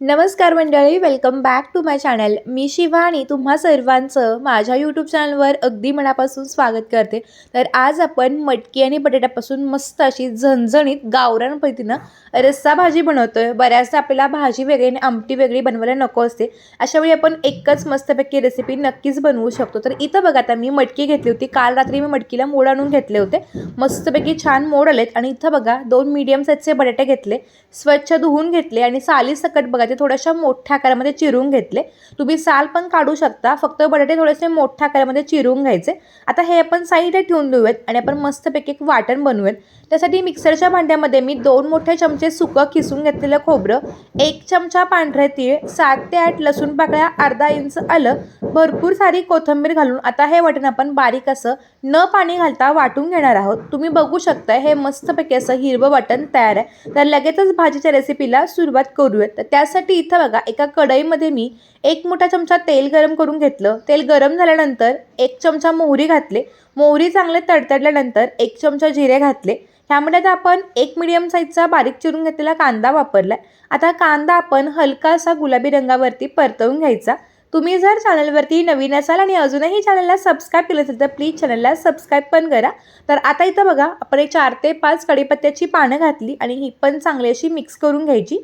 नमस्कार मंडळी welcome back to my channel मी शिवा आणि तुम्हा सर्वांचं माझ्या यूट्यूब चॅनलवर अगदी मनापासून स्वागत करते. तर आज आपण मटकी आणि बटाट्यापासून मस्त अशी झणझणीत गावरान पद्धतीनं रस्सा भाजी बनवतोय. बऱ्याचदा आपल्याला भाजी वेगळी आणि आमटी वेगळी बनवायला नको असते. अशावेळी आपण एकच मस्तपैकी रेसिपी नक्कीच बनवू शकतो. तर इथं बघा आता मी मटकी घेतली होती. काल रात्री मी मटकीला मोड आणून घेतले होते. मस्तपैकी छान मोड आलेत. आणि इथं बघा दोन मीडियम साईजचे बटाटे घेतले. स्वच्छ धुवून घेतले आणि साली सकट बघा बटाटे थोड्याशा मोठ्या आकारामध्ये चिरून घेतले. तुम्ही साल पण काढू शकता. फक्त बटाटे थोडेसे मोठ्या आकारामध्ये चिरून घ्यायचे. आता हे आपण साईडला ठेवून देऊयात आणि आपण मस्तपैकी एक वाटण बनवूयात. त्यासाठी मिक्सरच्या भांड्यामध्ये मी दोन मोठे चमचे सुकं किसून घेतलेलं खोबरं एक चमचा पांढरे तीळ सात ते आठ लसूण पाकळ्या अर्धा इंच आलं भरपूर सारी कोथिंबीर घालून. आता हे वाटण आपण बारीक असं न पाणी घालता वाटून घेणार आहोत. तुम्ही बघू शकता हे मस्तपैकी असं हिरवं वाटण तयार आहे. तर लगेचच भाजीच्या रेसिपीला सुरुवात करूयात. तर त्यासाठी इथं बघा एका कढईमध्ये मी एक मोठा चमचा तेल गरम करून घेतलं. तेल गरम झाल्यानंतर एक चमचा मोहरी घातले. मोहरी चांगले तडतडल्यानंतर एक चमचा जिरे घातले. ह्यामध्ये आता आपण एक मिडियम साईजचा बारीक चिरून घेतलेला कांदा वापरला आता कांदा आपण हलकासा गुलाबी रंगावरती परतवून घ्यायचा. तुम्ही जर चॅनलवरती नवीन असाल आणि अजूनही चॅनलला सबस्क्राईब केलं असेल तर प्लीज चॅनलला सबस्क्राईब पण करा. तर आता इथं बघा आपण एक चार ते पाच कडीपत्त्याची पानं घातली आणि ही पण चांगली अशी मिक्स करून घ्यायची.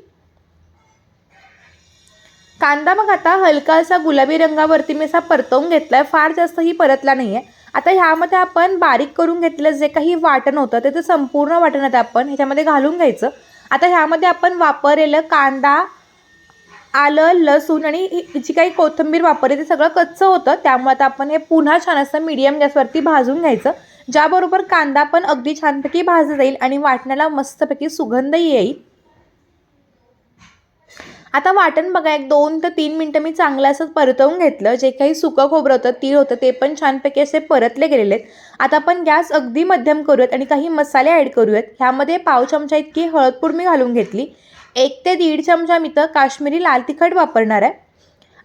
कांदा मग आता हलका असा गुलाबी रंगावरती मी असा परतवून घेतला आहे फार जास्तही परतला नाही आहे आता ह्यामध्ये आपण बारीक करून घेतलेलं जे काही वाटण होतं ते संपूर्ण वाटण आता आपण ह्याच्यामध्ये घालून घ्यायचं. आता ह्यामध्ये आपण वापरलेलं कांदा आलं लसूण आणि जी काही कोथिंबीर वापरली ते सगळं कच्चं होतं. त्यामुळे आता आपण हे पुन्हा छान असं मीडियम गॅसवरती भाजून घ्यायचं. ज्याबरोबर कांदा पण अगदी छानपैकी भाजला जाईल आणि वाटण्याला मस्तपैकी सुगंधही येईल. आता वाटण बघा एक दोन ते तीन मिनटं मी चांगलं असं परतवून घेतलं. जे काही सुकं खोबरं होतं तीळ होतं ते पण छानपैकी असे परतले गेलेले आहेत आता आपण गॅस अगदी मध्यम करूयात आणि काही मसाले ॲड करूयात. ह्यामध्ये पाव चमचा इतकी हळदपूड मी घालून घेतली. एक ते दीड चमचा मी तर काश्मीरी लाल तिखट वापरणार आहे.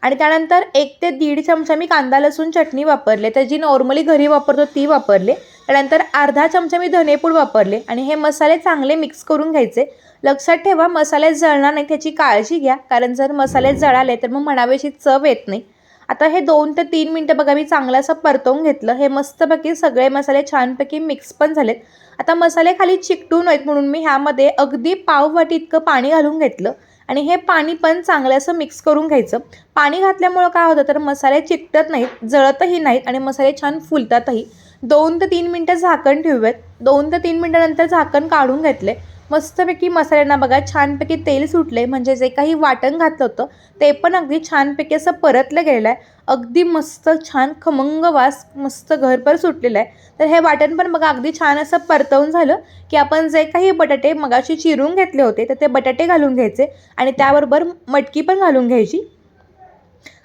आणि त्यानंतर एक ते दीड चमचा मी कांदा लसूण चटणी वापरले. तर जी नॉर्मली घरी वापरतो ती वापरले. त्यानंतर अर्धा चमचा मी धनेपूड वापरले आणि हे मसाले चांगले मिक्स करून घ्यायचे. लक्षात ठेवा मसाले जळणार नाही त्याची काळजी घ्या. कारण जर मसाले जळाले तर मग म्हणावेशी चव येत नाही. आता हे दोन ते तीन मिनटं बघा मी चांगलं असं परतवून घेतलं. हे मस्तपैकी सगळे मसाले छानपैकी मिक्स पण झालेत. आता मसाले खाली चिकटू नयेत म्हणून मी ह्यामध्ये अगदी पाव वाटी इतकं पाणी घालून घेतलं. आणि हे पाणी पण चांगलं असं मिक्स करून घ्यायचं. पाणी घातल्यामुळं काय होतं तर मसाले चिकटत नाहीत जळतही नाहीत आणि मसाले छान फुलतातही. दोन ते तीन मिनटं झाकण ठेवूयात. दोन ते तीन मिनटानंतर झाकण काढून घेतले मस्तपैकी मसाल्यांना बघा छानपैकी तेल सुटले म्हणजे जे काही वाटण घातलं होतं ते पण अगदी छानपैकी असं परतलं गेलेलं आहे अगदी मस्त छान खमंग वास मस्त घरभर सुटलेलं आहे तर हे वाटण पण बघा अगदी छान असं परतवून झालं की आपण जे काही बटाटे मगाशी चिरून घेतले होते तर ते बटाटे घालून घ्यायचे आणि त्याबरोबर मटकी पण घालून घ्यायची.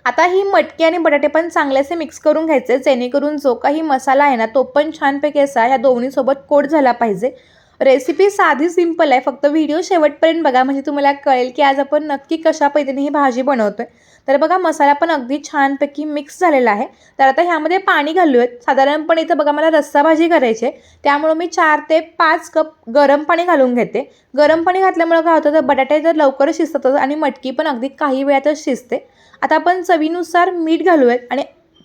आता ही मटकी आणि बटाटे पण चांगलेसे मिक्स करून घ्यायचे जेणेकरून जो काही मसाला आहे ना तो पण छानपैकी असा ह्या दोन्हीसोबत कोट झाला पाहिजे. रेसिपी साधी सिंपल आहे. फक्त व्हिडिओ शेवटपर्यंत बघा. म्हणजे तुम्हाला कळेल की आज आपण नक्की कशा पद्धतीने ही भाजी बनवतोय. तर बघा मसाला पण अगदी छानपैकी मिक्स झालेला आहे. तर आता ह्यामध्ये पाणी घालूयात. साधारणपणे इथं बघा मला रस्सा भाजी करायची आहे. त्यामुळं मी चार ते पाच कप गरम पाणी घालून घेते. गरम पाणी घातल्यामुळं काय होतं तर बटाटे तर लवकरच शिजतात आणि मटकी पण अगदी काही वेळातच शिजते. आता आपण चवीनुसार मीठ घालूयात. आणि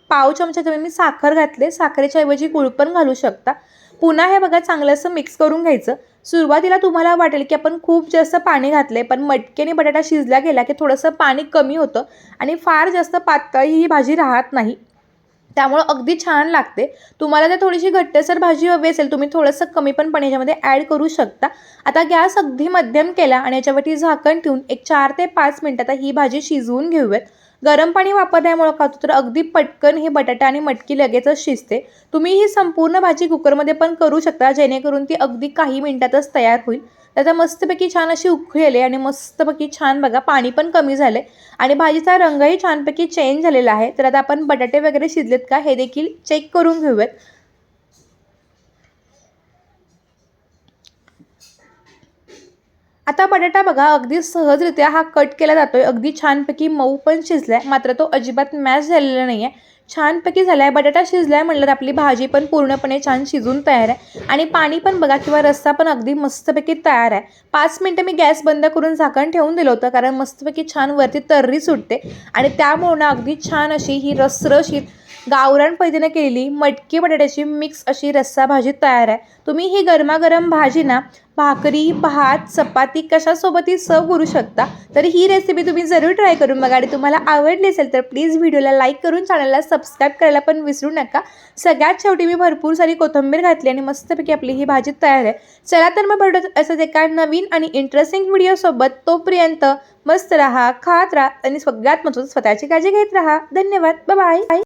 पाव चमचा मी साखर घातले साखरेच्या ऐवजी गुळ पण घालू शकता. पुन्हा हे बघा चांगलं असं मिक्स करून घ्यायचं. सुरुवातीला तुम्हाला वाटेल की आपण खूप जास्त पाणी घातले पण मटकेने बटाटा शिजला गेला की थोडंसं पाणी कमी होतं आणि फार जास्त पातळी ही भाजी राहत नाही. त्यामुळं अगदी छान लागते. तुम्हाला जर थोडीशी घट्टसर भाजी हवी असेल तुम्ही थोडंसं कमी पण पाणी याच्यामध्ये ॲड करू शकता. आता गॅस अगदी मध्यम केला आणि याच्यावरती झाकण ठेवून एक चार ते पाच मिनटं आता ही भाजी शिजवून घेऊयात. गरम पाणी वापरल्यामुळं का तर अगदी पटकन हे बटाटा आणि मटकी लगेचच शिजते. तुम्ही ही संपूर्ण भाजी कुकरमध्ये पण करू शकता जेणेकरून ती अगदी काही मिनटातच तयार होईल. त्याचा मस्तपैकी छान अशी उकळी आणि मस्तपैकी छान बघा पाणी पण कमी झाले आणि भाजीचा रंगही छानपैकी चेंज झालेला आहे. तर आता आपण बटाटे वगैरे शिजलेत का हे देखील चेक करून घेऊयात. आता बटाटा बघा अगदी सहजरित्या हा कट केला जातोय. अगदी छानपैकी मऊ पण शिजलाय. मात्र तो अजिबात मॅश झालेला नाही आहे छानपैकी झाला आहे बटाटा शिजलाय म्हणलं तर आपली भाजी पण पूर्णपणे छान शिजून तयार आहे. आणि पाणी पण बघा किंवा रस्सा पण अगदी मस्तपैकी तयार आहे. पाच मिनटं मी गॅस बंद करून झाकण ठेवून दिलं होतं कारण मस्तपैकी छान वरती तर्री सुटते. आणि त्यामुळं ना अगदी छान अशी ही रसरशीत गावरान पद्धतीने केलेली मटकी बटाट्याची मिक्स अशी रस्सा भाजी तयार आहे. तुम्ही ही गरमागरम भाजी ना भाकरी भात चपाती कशासोबतही सर्व करू शकता. तर ही रेसिपी तुम्ही जरूर ट्राय करून बघा आणि तुम्हाला आवडली असेल तर प्लीज व्हिडिओला लाईक करून चॅनलला सबस्क्राईब करायला पण विसरू नका. सगळ्यात शेवटी मी भरपूर सारी कोथिंबीर घातली आणि मस्तपैकी आपली ही भाजी तयार आहे. चला तर मग भेटत असंच एका नवीन आणि इंटरेस्टिंग व्हिडिओसोबत तोपर्यंत मस्त राहा खात राहा आणि सगळ्यात महत्त्वाचं स्वतःची काळजी घेत राहा. धन्यवाद. बाय